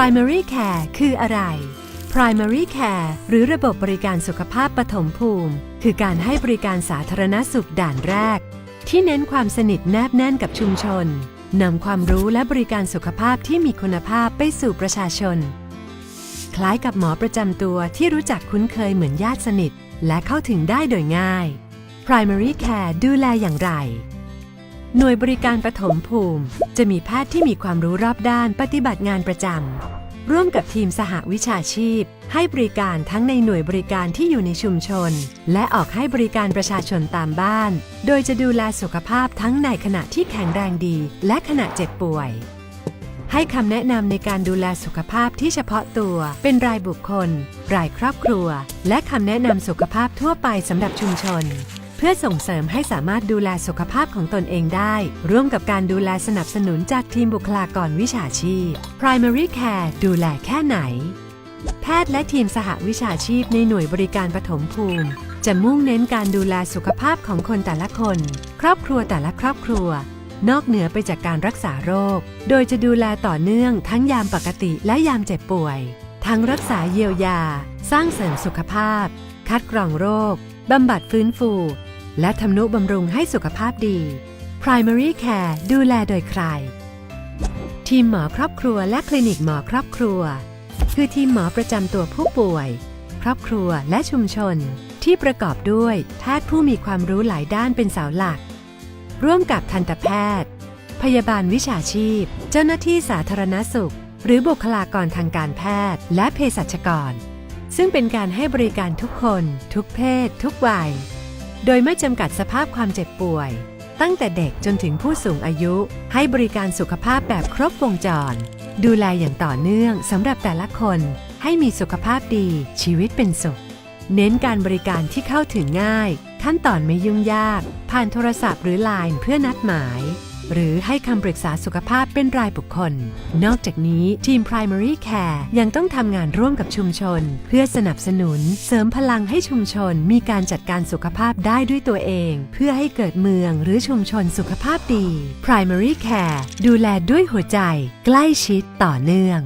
Primary Care คืออะไร Primary Care หรือระบบบริการสุขภาพปฐมภูมิ คือการให้บริการสาธารณสุขด่านแรก ที่เน้นความสนิทแนบแน่นกับชุมชนนำความรู้และบริการสุขภาพที่มีคุณภาพไปสู่ประชาชน คล้ายกับหมอประจำตัวที่รู้จักคุ้นเคยเหมือนญาติสนิท และเข้าถึงได้โดยง่าย Primary Care ดูแลอย่างไร หน่วยบริการปฐมภูมิ จะมีแพทย์ที่มีความรู้รอบด้านปฏิบัติงานประจำร่วมกับทีมสหวิชาชีพ ให้บริการทั้งในหน่วยบริการที่อยู่ในชุมชน และออกให้บริการประชาชนตามบ้าน โดยจะดูแลสุขภาพทั้งในขณะที่แข็งแรงดี และขณะเจ็บป่วย ให้คำแนะนำในการดูแลสุขภาพที่เฉพาะตัว เป็นรายบุคคล รายครอบครัว และคำแนะนำสุขภาพทั่วไปสำหรับชุมชน เพื่อส่งเสริมให้สามารถดูแลสุขภาพของตนเองได้ ร่วมกับการดูแลสนับสนุนจากทีมบุคลากรวิชาชีพ Primary Care ดูแลแค่ไหน แพทย์และทีมสหวิชาชีพในหน่วยบริการปฐมภูมิ จะมุ่งเน้นการดูแลสุขภาพของคนแต่ละคน ครอบครัวแต่ละครอบครัวนอกเหนือไปจากการรักษาโรค โดยจะดูแลต่อเนื่องทั้งยามปกติและยามเจ็บป่วย ทั้งรักษาเยียวยา สร้างเสริมสุขภาพ คัดกรองโรค บำบัดฟื้นฟู และทำนุบำรุงให้สุขภาพดี Primary Care ดูแลโดยใคร ทีมหมอครอบครัวและคลินิกหมอครอบครัว คือทีมหมอประจำตัวผู้ป่วย ครอบครัวและชุมชน ที่ประกอบด้วยแพทย์ผู้มีความรู้หลายด้านเป็นเสาหลัก ร่วมกับทันตแพทย์ พยาบาลวิชาชีพ เจ้าหน้าที่สาธารณสุข หรือบุคลากรทางการแพทย์ และเภสัชกร ซึ่งเป็นการให้บริการทุกคน ทุกเพศ ทุกวัย โดยไม่จำกัดสภาพความเจ็บป่วย ตั้งแต่เด็กจนถึงผู้สูงอายุ ให้บริการสุขภาพแบบครบวงจร ดูแลอย่างต่อเนื่องสำหรับแต่ละคน ให้มีสุขภาพดีชีวิตเป็นสุข เน้นการบริการที่เข้าถึงง่าย ขั้นตอนไม่ยุ่งยาก ผ่านโทรศัพท์หรือไลน์เพื่อนัดหมาย หรือให้คำปรึกษาสุขภาพเป็นรายบุคคล นอกจากนี้ทีม Primary Care ยังต้องทำงานร่วมกับชุมชน เพื่อสนับสนุน เสริมพลังให้ชุมชนมีการจัดการสุขภาพได้ด้วยตัวเอง เพื่อให้เกิดเมืองหรือชุมชนสุขภาพดี Primary Care ดูแลด้วยหัวใจ ใกล้ชิดต่อเนื่อง